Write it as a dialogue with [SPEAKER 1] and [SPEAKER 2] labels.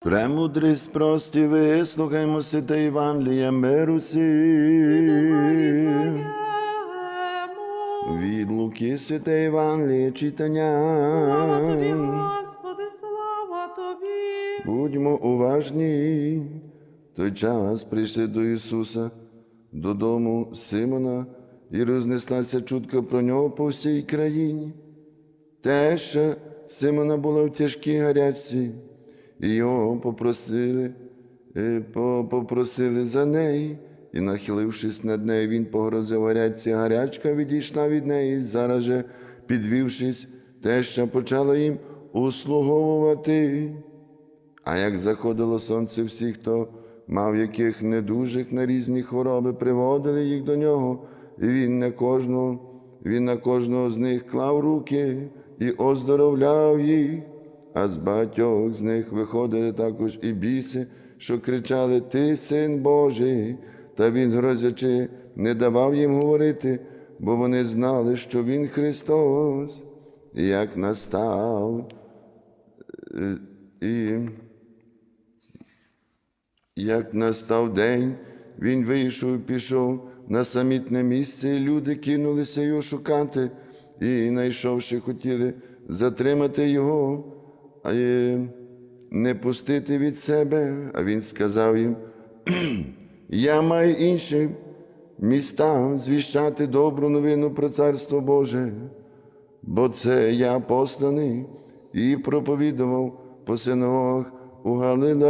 [SPEAKER 1] Премудрість прості, вислухаймо святе Євангеліє миру сі.
[SPEAKER 2] Твоєму.
[SPEAKER 1] Від Луки святе Євангеліє читання.
[SPEAKER 2] Слава тобі, Господи, слава тобі.
[SPEAKER 1] Будьмо уважні. Той час прийшли до Ісуса додому Симона і рознеслася чутка про нього по всій країні. Теща Симона була в тяжкій гарячці, його попросили, е, попросили за неї, і, нахилившись над нею, він погрозив гарячці. Гарячка відійшла від неї, зараз же, підвівшись, теща почала їм услуговувати. А як заходило сонце, всі, хто мав яких недужих на різні хвороби, приводили їх до нього, і він на кожного, він на кожного з них клав руки і оздоровляв їх. А з багатьох з них виходили також і біси, що кричали: Ти син Божий. Та він, грозячи, не давав їм говорити, бо вони знали, що він Христос, І як настав. е, І як настав день, він вийшов і пішов на самітне місце, і люди кинулися його шукати, і, знайшовши, хотіли затримати його, не пустити від себе. А він сказав їм: Я маю інші міста звіщати добру новину про Царство Боже, бо це я посланий і проповідував по синагогах у Галилеї.